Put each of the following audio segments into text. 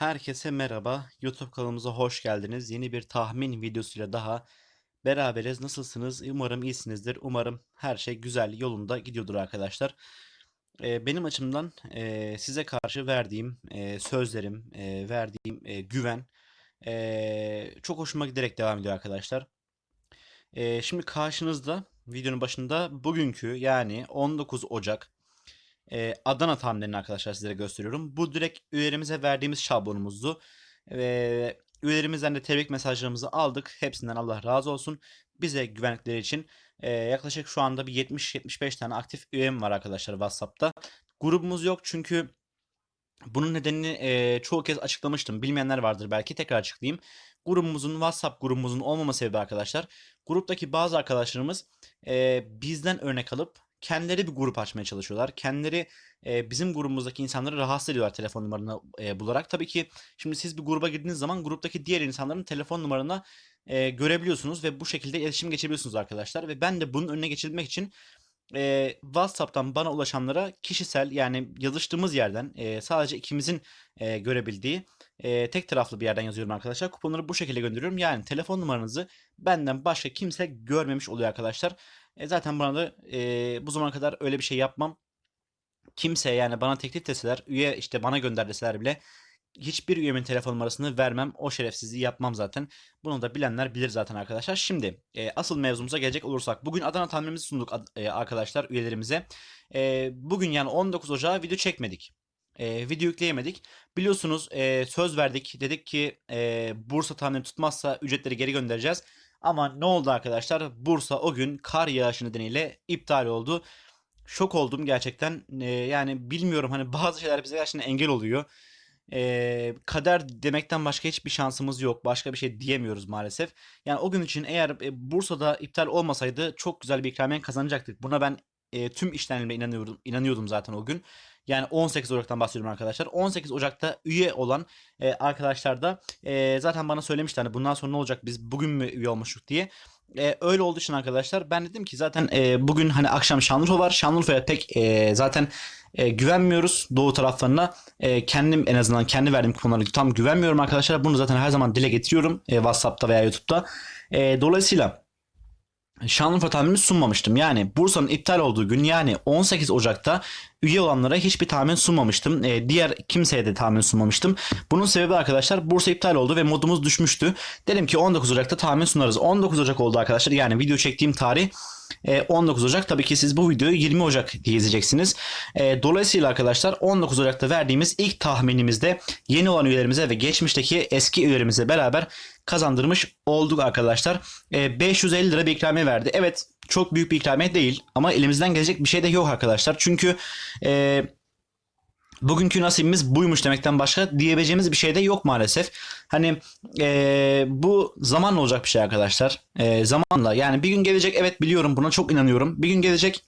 Herkese merhaba. YouTube kanalımıza hoş geldiniz. Yeni bir tahmin videosuyla daha beraberiz. Nasılsınız? Umarım iyisinizdir. Umarım her şey güzel yolunda gidiyordur arkadaşlar. Ee, benim açımdan e, size karşı verdiğim e, sözlerim, e, verdiğim e, güven e, çok hoşuma giderek devam ediyor arkadaşlar. E, şimdi karşınızda videonun başında bugünkü yani 19 Ocak e, Adana tahminlerini arkadaşlar sizlere gösteriyorum. Bu direkt üyelerimize verdiğimiz şablonumuzdu. Ve üyelerimizden de tebrik mesajlarımızı aldık. Hepsinden Allah razı olsun. Bize güvenlikleri için e, yaklaşık şu anda bir 70-75 tane aktif üyem var arkadaşlar WhatsApp'ta. Grubumuz yok çünkü bunun nedenini e, çoğu kez açıklamıştım. Bilmeyenler vardır belki tekrar açıklayayım. Grubumuzun WhatsApp grubumuzun olmama sebebi arkadaşlar. Gruptaki bazı arkadaşlarımız e, bizden örnek alıp kendileri bir grup açmaya çalışıyorlar. Kendileri e, bizim grubumuzdaki insanları rahatsız ediyorlar telefon numaranı e, bularak. Tabii ki şimdi siz bir gruba girdiğiniz zaman gruptaki diğer insanların telefon numaranı e, görebiliyorsunuz ve bu şekilde iletişim geçebiliyorsunuz arkadaşlar. Ve ben de bunun önüne geçilmek için e, WhatsApp'tan bana ulaşanlara kişisel yani yazıştığımız yerden e, sadece ikimizin e, görebildiği e, tek taraflı bir yerden yazıyorum arkadaşlar. Kuponları bu şekilde gönderiyorum. Yani telefon numaranızı benden başka kimse görmemiş oluyor arkadaşlar. E, zaten bana da e, bu zamana kadar öyle bir şey yapmam. Kimse yani bana teklif deseler, üye işte bana gönder deseler bile hiçbir üyemin telefon numarasını vermem. O şerefsizliği yapmam zaten. Bunu da bilenler bilir zaten arkadaşlar. Şimdi e, asıl mevzumuza gelecek olursak. Bugün Adana tahminimizi sunduk e, arkadaşlar üyelerimize. E, bugün yani 19 Ocağı video çekmedik. E, video yükleyemedik. Biliyorsunuz e, söz verdik. Dedik ki e, Bursa tahmini tutmazsa ücretleri geri göndereceğiz. Ama ne oldu arkadaşlar? Bursa o gün kar yağışı nedeniyle iptal oldu. Şok oldum gerçekten. E, yani bilmiyorum hani bazı şeyler bize gerçekten engel oluyor. Ee, kader demekten başka hiçbir şansımız yok. Başka bir şey diyemiyoruz maalesef. Yani o gün için eğer e, Bursa'da iptal olmasaydı çok güzel bir ikramiye kazanacaktık. Buna ben e, tüm içtenliğimle inanıyordum, inanıyordum zaten o gün. Yani 18 Ocak'tan bahsediyorum arkadaşlar. 18 Ocak'ta üye olan e, arkadaşlar da e, zaten bana söylemişti hani bundan sonra ne olacak biz bugün mü üye olmuştuk diye. E, öyle olduğu için arkadaşlar ben dedim ki zaten e, bugün hani akşam Şanlıurfa var. Şanlıurfa'ya pek e, zaten e, güvenmiyoruz doğu taraflarına. E, kendim en azından kendi verdiğim kuponlara tam güvenmiyorum arkadaşlar. Bunu zaten her zaman dile getiriyorum e, WhatsApp'ta veya YouTube'da. E, dolayısıyla Şanlıurfa tahminini sunmamıştım. Yani Bursa'nın iptal olduğu gün yani 18 Ocak'ta üye olanlara hiçbir tahmin sunmamıştım. E, diğer kimseye de tahmin sunmamıştım. Bunun sebebi arkadaşlar Bursa iptal oldu ve modumuz düşmüştü. Dedim ki 19 Ocak'ta tahmin sunarız. 19 Ocak oldu arkadaşlar. Yani video çektiğim tarih e, 19 Ocak. Tabii ki siz bu videoyu 20 Ocak diye izleyeceksiniz. E, dolayısıyla arkadaşlar 19 Ocak'ta verdiğimiz ilk tahminimizde yeni olan üyelerimize ve geçmişteki eski üyelerimize beraber kazandırmış olduk arkadaşlar. E, 550 lira bir ikramiye verdi. Evet çok büyük bir ikramiye değil ama elimizden gelecek bir şey de yok arkadaşlar. Çünkü e, bugünkü nasibimiz buymuş demekten başka diyebileceğimiz bir şey de yok maalesef. Hani e, bu zamanla olacak bir şey arkadaşlar. E, zamanla yani bir gün gelecek evet biliyorum buna çok inanıyorum. Bir gün gelecek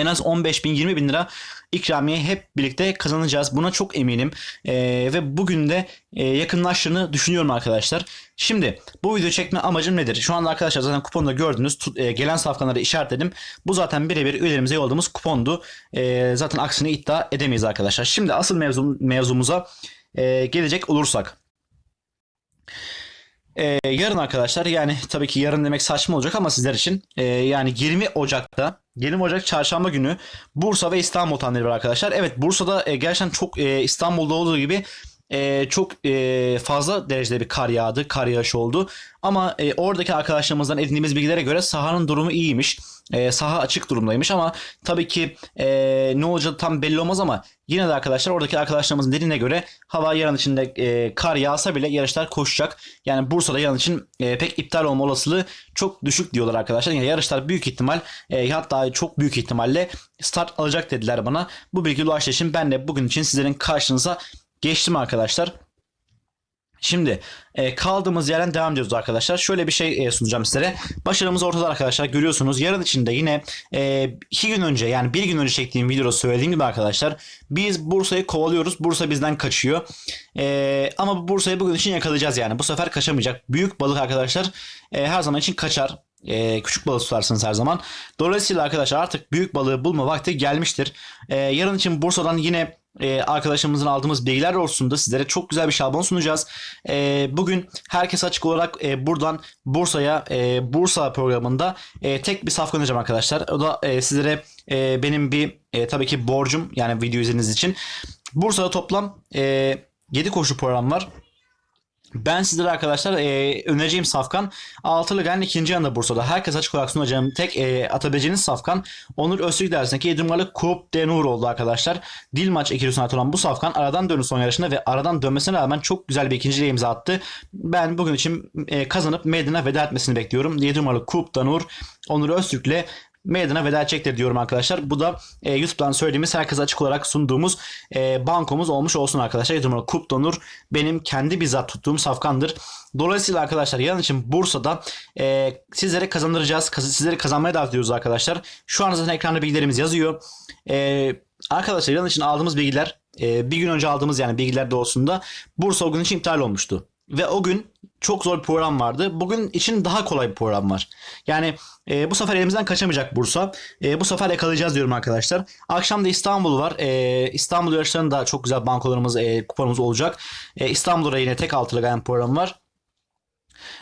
en az 15 bin 20 bin lira ikramiye hep birlikte kazanacağız. Buna çok eminim. Ee, ve bugün de e, yakınlaştığını düşünüyorum arkadaşlar. Şimdi bu video çekme amacım nedir? Şu anda arkadaşlar zaten kuponda gördünüz. Tut- e, gelen safkanları işaretledim. Bu zaten birebir üyelerimize yolladığımız kupondu. E, zaten aksini iddia edemeyiz arkadaşlar. Şimdi asıl mevzu, mevzumuza e, gelecek olursak. Ee, yarın arkadaşlar yani tabii ki yarın demek saçma olacak ama sizler için e, yani 20 Ocak'ta 20 Ocak çarşamba günü Bursa ve İstanbul var arkadaşlar. Evet Bursa'da e, gerçekten çok e, İstanbul'da olduğu gibi e, çok e, fazla derecede bir kar yağdı, kar yağışı oldu. Ama e, oradaki arkadaşlarımızdan edindiğimiz bilgilere göre sahanın durumu iyiymiş. E, saha açık durumdaymış ama tabii ki e, ne olacağı tam belli olmaz ama yine de arkadaşlar oradaki arkadaşlarımızın dediğine göre hava yarın içinde e, kar yağsa bile yarışlar koşacak. Yani Bursa'da yarın için e, pek iptal olma olasılığı çok düşük diyorlar arkadaşlar. Yani yarışlar büyük ihtimal e, hatta çok büyük ihtimalle start alacak dediler bana. Bu bilgi ulaştığı için ben de bugün için sizlerin karşınıza geçtim arkadaşlar. Şimdi e, kaldığımız yerden devam ediyoruz arkadaşlar. Şöyle bir şey e, sunacağım sizlere. Başarımız ortada arkadaşlar görüyorsunuz. Yarın içinde yine e, iki gün önce yani bir gün önce çektiğim videoda söylediğim gibi arkadaşlar. Biz Bursa'yı kovalıyoruz. Bursa bizden kaçıyor. E, ama bu Bursa'yı bugün için yakalayacağız yani. Bu sefer kaçamayacak. Büyük balık arkadaşlar e, her zaman için kaçar. E, küçük balık tutarsınız her zaman. Dolayısıyla arkadaşlar artık büyük balığı bulma vakti gelmiştir. E, yarın için Bursa'dan yine e, arkadaşımızın aldığımız bilgiler doğrultusunda sizlere çok güzel bir şablon sunacağız. E, bugün herkes açık olarak e, buradan Bursa'ya e, Bursa programında e, tek bir saf göndereceğim arkadaşlar. O da e, sizlere e, benim bir e, tabii ki borcum yani video izlediğiniz için. Bursa'da toplam e, 7 koşu program var. Ben sizlere arkadaşlar e, önereceğim safkan altılı gen ikinci yanında Bursa'da. Herkes açık olarak sunacağım tek e, atabileceğiniz safkan Onur Öztürk dersindeki Yedrimgalı Kup Denur oldu arkadaşlar. Dil maç ekürüsüne ait olan bu safkan aradan dönü son yarışında ve aradan dönmesine rağmen çok güzel bir ikinciliğe imza attı. Ben bugün için e, kazanıp meydana veda etmesini bekliyorum. Yedrimgalı Kup Denur Onur Öztürk'le meydana veda edecektir diyorum arkadaşlar. Bu da e, YouTube'dan söylediğimiz herkese açık olarak sunduğumuz e, bankomuz olmuş olsun arkadaşlar. Yatırımlı Kup Donur benim kendi bizzat tuttuğum safkandır. Dolayısıyla arkadaşlar yarın için Bursa'da e, sizlere kazandıracağız. Kaz- sizleri kazanmaya davet ediyoruz arkadaşlar. Şu an zaten ekranda bilgilerimiz yazıyor. E, arkadaşlar yarın için aldığımız bilgiler e, bir gün önce aldığımız yani bilgiler doğrusunda Bursa o gün için iptal olmuştu. Ve o gün çok zor bir program vardı. Bugün için daha kolay bir program var. Yani e, bu sefer elimizden kaçamayacak Bursa. E, bu sefer yakalayacağız diyorum arkadaşlar. Akşam da İstanbul var. E, İstanbul yarışlarında çok güzel bankolarımız, e, kuponumuz olacak. E, İstanbul'da yine tek altılı gayen program var.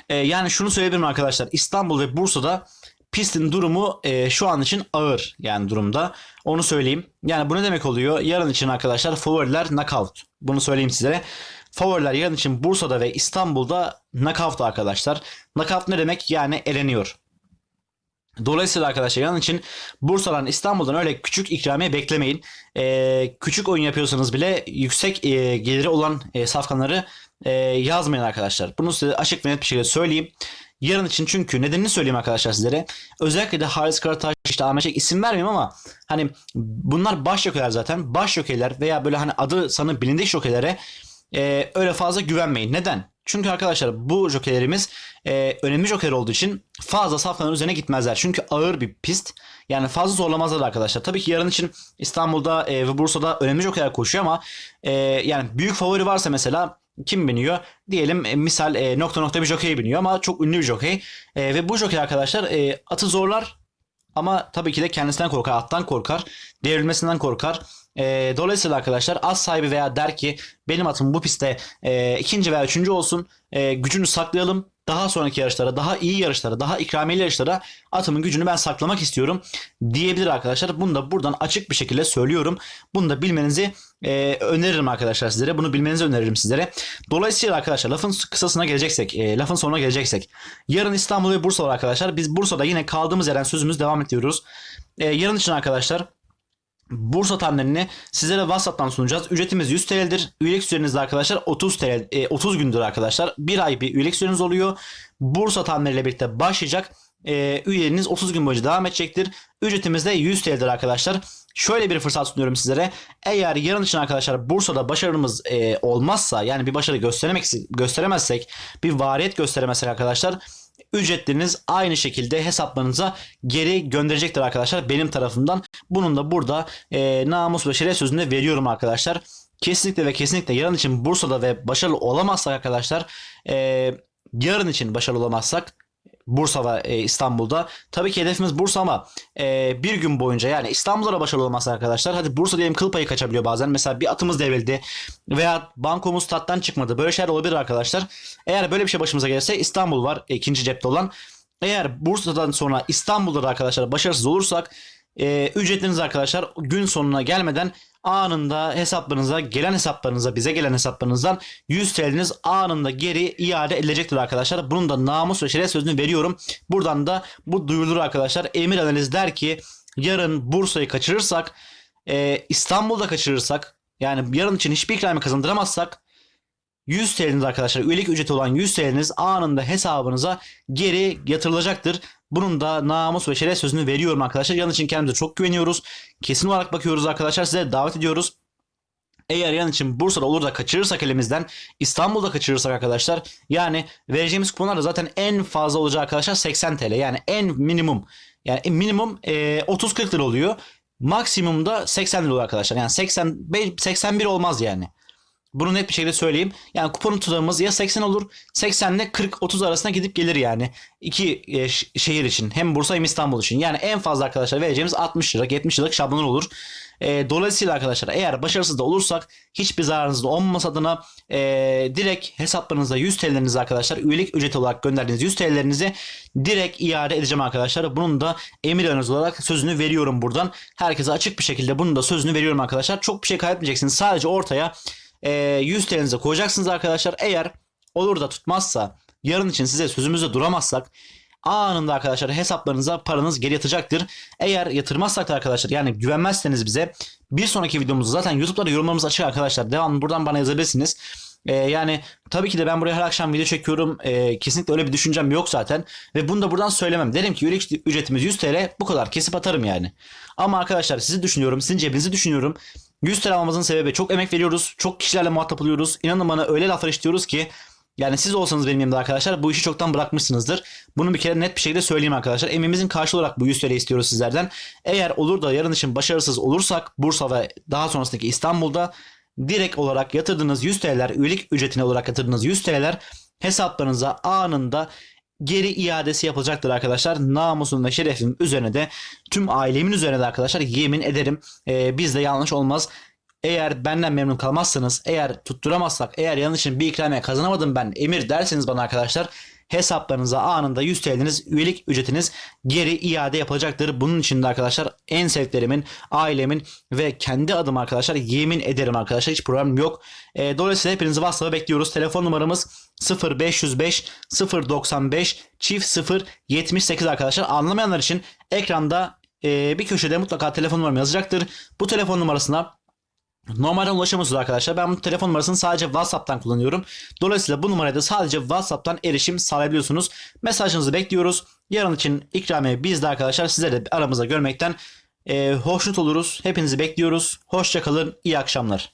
E, yani şunu söyleyebilirim arkadaşlar. İstanbul ve Bursa'da pistin durumu e, şu an için ağır yani durumda. Onu söyleyeyim. Yani bu ne demek oluyor? Yarın için arkadaşlar favoriler knockout. Bunu söyleyeyim sizlere. Favoriler yarın için Bursa'da ve İstanbul'da knockout arkadaşlar. Knockout ne demek? Yani eleniyor. Dolayısıyla arkadaşlar yarın için Bursa'dan İstanbul'dan öyle küçük ikramiye beklemeyin. Ee, küçük oyun yapıyorsanız bile yüksek e, geliri olan e, safkanları e, yazmayın arkadaşlar. Bunu size açık ve net bir şekilde söyleyeyim. Yarın için çünkü nedenini söyleyeyim arkadaşlar sizlere. Özellikle de Haris Karataş, işte Ahmet Çelik isim vermeyeyim ama hani bunlar baş jokerler zaten. Baş jokerler veya böyle hani adı sanı bilindik jokerlere e, öyle fazla güvenmeyin. Neden? Çünkü arkadaşlar bu jokerlerimiz e, önemli joker olduğu için fazla safkanın üzerine gitmezler. Çünkü ağır bir pist. Yani fazla zorlamazlar arkadaşlar. Tabii ki yarın için İstanbul'da e, ve Bursa'da önemli jokerler koşuyor ama e, yani büyük favori varsa mesela kim biniyor? Diyelim e, misal e, nokta nokta bir jockey biniyor ama çok ünlü bir jockey. E, ve bu jockey arkadaşlar e, atı zorlar ama tabii ki de kendisinden korkar, attan korkar, devrilmesinden korkar. E, dolayısıyla arkadaşlar az sahibi veya der ki benim atım bu pistte e, ikinci veya üçüncü olsun e, gücünü saklayalım. Daha sonraki yarışlara, daha iyi yarışlara, daha ikramiyeli yarışlara atımın gücünü ben saklamak istiyorum diyebilir arkadaşlar. Bunu da buradan açık bir şekilde söylüyorum. Bunu da bilmenizi e, öneririm arkadaşlar sizlere. Bunu bilmenizi öneririm sizlere. Dolayısıyla arkadaşlar lafın kısasına geleceksek, e, lafın sonuna geleceksek. Yarın İstanbul ve Bursa var arkadaşlar. Biz Bursa'da yine kaldığımız yerden sözümüz devam ediyoruz. E, yarın için arkadaşlar Bursa tahminlerini sizlere WhatsApp'tan sunacağız. Ücretimiz 100 TL'dir. Üyelik süreniz arkadaşlar 30 TL, e, 30 gündür arkadaşlar. Bir ay bir üyelik süreniz oluyor. Bursa tahminleriyle birlikte başlayacak. E, üyeliğiniz 30 gün boyunca devam edecektir. Ücretimiz de 100 TL'dir arkadaşlar. Şöyle bir fırsat sunuyorum sizlere. Eğer yarın için arkadaşlar Bursa'da başarımız e, olmazsa yani bir başarı gösteremek gösteremezsek, bir variyet gösteremezsek arkadaşlar ücretleriniz aynı şekilde hesaplarınıza geri gönderecektir arkadaşlar benim tarafımdan. Bunun da burada e, namus ve şeref sözünde veriyorum arkadaşlar. Kesinlikle ve kesinlikle yarın için Bursa'da ve başarılı olamazsak arkadaşlar e, yarın için başarılı olamazsak Bursa ve e, İstanbul'da. Tabii ki hedefimiz Bursa ama e, bir gün boyunca yani İstanbul'da da başarılı olmazsa arkadaşlar. Hadi Bursa diyelim kıl payı kaçabiliyor bazen. Mesela bir atımız devrildi veya bankomuz tattan çıkmadı. Böyle şeyler olabilir arkadaşlar. Eğer böyle bir şey başımıza gelirse İstanbul var e, ikinci cepte olan. Eğer Bursa'dan sonra İstanbul'da da arkadaşlar başarısız olursak e, ücretleriniz arkadaşlar gün sonuna gelmeden anında hesaplarınıza gelen hesaplarınıza bize gelen hesaplarınızdan 100 TL'niz anında geri iade edilecektir arkadaşlar. Bunun da namus ve şeref sözünü veriyorum. Buradan da bu duyurulur arkadaşlar. Emir analiz der ki yarın Bursa'yı kaçırırsak e, İstanbul'da kaçırırsak yani yarın için hiçbir ikramiye kazandıramazsak 100 TL'niz arkadaşlar üyelik ücreti olan 100 TL'niz anında hesabınıza geri yatırılacaktır. Bunun da namus ve şeref sözünü veriyorum arkadaşlar. Yarın için kendimize çok güveniyoruz. Kesin olarak bakıyoruz arkadaşlar. Size davet ediyoruz. Eğer yan için Bursa'da olur da kaçırırsak elimizden İstanbul'da kaçırırsak arkadaşlar yani vereceğimiz kuponlar da zaten en fazla olacağı arkadaşlar 80 TL yani en minimum yani minimum e, 30-40 lira oluyor. Maksimumda 80 lira oluyor arkadaşlar. Yani 85 81 olmaz yani. Bunu net bir şekilde söyleyeyim. Yani kuponun tutarımız ya 80 olur 80 ile 40-30 arasında gidip gelir yani. İki e, şehir için hem Bursa hem İstanbul için. Yani en fazla arkadaşlar vereceğimiz 60 lira 70 liralık şablon olur. E, dolayısıyla arkadaşlar eğer başarısız da olursak hiçbir zararınız da olmaması adına e, direkt hesaplarınıza 100 TL'lerinizi arkadaşlar üyelik ücreti olarak gönderdiğiniz 100 TL'lerinizi direkt iade edeceğim arkadaşlar. Bunun da emir öneriz olarak sözünü veriyorum buradan. Herkese açık bir şekilde bunun da sözünü veriyorum arkadaşlar. Çok bir şey kaybetmeyeceksiniz. Sadece ortaya e, 100 TL'nizi koyacaksınız arkadaşlar. Eğer olur da tutmazsa yarın için size sözümüzde duramazsak anında arkadaşlar hesaplarınıza paranız geri yatacaktır. Eğer yatırmazsak da arkadaşlar yani güvenmezseniz bize bir sonraki videomuzda zaten YouTube'da yorumlarımız açık arkadaşlar. Devamlı buradan bana yazabilirsiniz. Ee, yani tabii ki de ben buraya her akşam video çekiyorum. Ee, kesinlikle öyle bir düşüncem yok zaten. Ve bunu da buradan söylemem. Derim ki ücretimiz 100 TL bu kadar kesip atarım yani. Ama arkadaşlar sizi düşünüyorum. Sizin cebinizi düşünüyorum. 100 TL almamızın sebebi çok emek veriyoruz. Çok kişilerle muhatap oluyoruz. İnanın bana öyle laflar işliyoruz ki yani siz olsanız benim yanımda arkadaşlar bu işi çoktan bırakmışsınızdır. Bunu bir kere net bir şekilde söyleyeyim arkadaşlar. Emeğimizin karşılığı olarak bu 100 TL istiyoruz sizlerden. Eğer olur da yarın için başarısız olursak Bursa ve daha sonrasındaki İstanbul'da direkt olarak yatırdığınız 100 TL'ler üyelik ücretine olarak yatırdığınız 100 TL'ler hesaplarınıza anında geri iadesi yapılacaktır arkadaşlar. Namusum ve şerefim üzerine de tüm ailemin üzerine de arkadaşlar yemin ederim ee, bizde yanlış olmaz. Eğer benden memnun kalmazsanız, eğer tutturamazsak, eğer yanlışın bir ikramiye kazanamadım ben emir derseniz bana arkadaşlar hesaplarınıza anında 100 TL'niz üyelik ücretiniz geri iade yapılacaktır. Bunun için de arkadaşlar en sevdiklerimin, ailemin ve kendi adım arkadaşlar yemin ederim arkadaşlar hiç problem yok. E, dolayısıyla hepinizi WhatsApp'a bekliyoruz. Telefon numaramız 0505 095 çift 0 78 arkadaşlar. Anlamayanlar için ekranda e, bir köşede mutlaka telefon numaram yazacaktır. Bu telefon numarasına Normalden ulaşamıyorsunuz arkadaşlar. Ben bu telefon numarasını sadece WhatsApp'tan kullanıyorum. Dolayısıyla bu numaraya da sadece WhatsApp'tan erişim sağlayabiliyorsunuz. Mesajınızı bekliyoruz. Yarın için ikramiye biz de arkadaşlar sizleri de aramızda görmekten e, hoşnut oluruz. Hepinizi bekliyoruz. Hoşçakalın. İyi akşamlar.